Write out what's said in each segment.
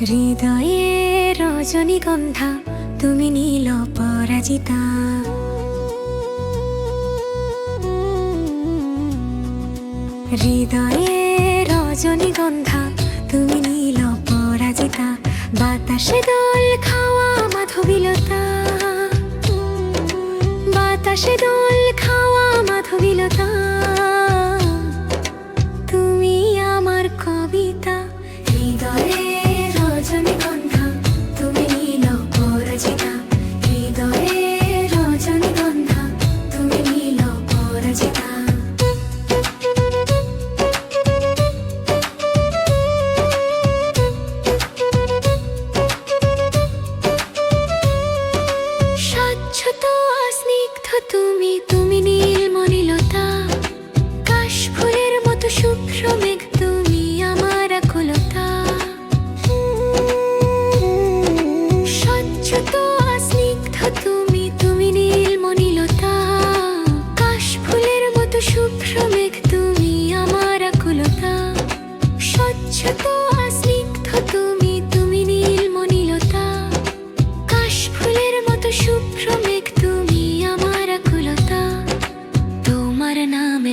হৃদয়ে রজনীগন্ধা, তুমি নীল পরাজিতা। হৃদয়ে রজনীগন্ধা, তুমি নীল পরাজিতা। বাতাসে দোল খাওয়া মাধবীলতা। বাতাসে দোল স্নিগ্ধ তুমি তুমি নীল মনিলতা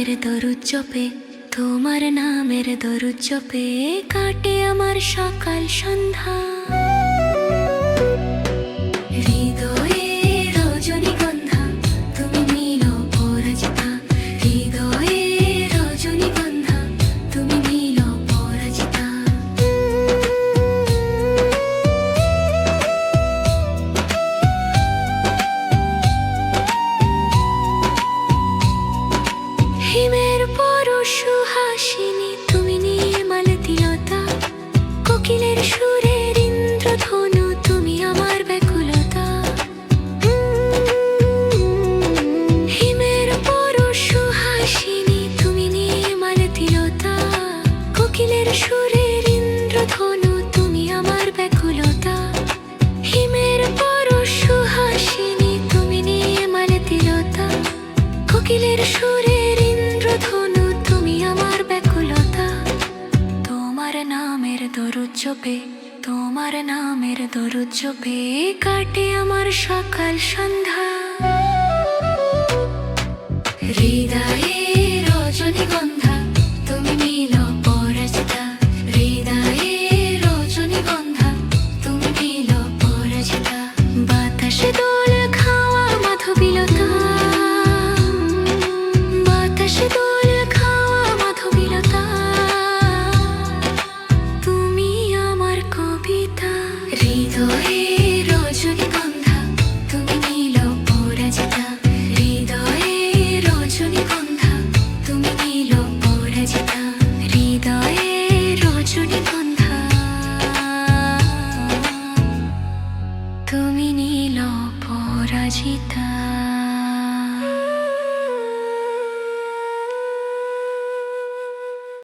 নামের দরুদ চপে তোমার নামের দরুদ চপে কাটে আমার সকাল সন্ধ্যা। কোকিলের সুরের ইন্দ্রধনু, তুমি আমার ব্যাকুলতা। হিমের পরশু হাসিনী, তুমি নির্মল তিলতা। কোকিলের সুরের ইন্দ্রধনু, তুমি আমার ব্যাকুলতা। হিমের পরশু হাসিনী, তুমি নির্মল তিলতা। কোকিলের সুরের জপে তোমার নামের দরু চোপে কাটে আমার সকাল সন্ধ্যা। হৃদয়ে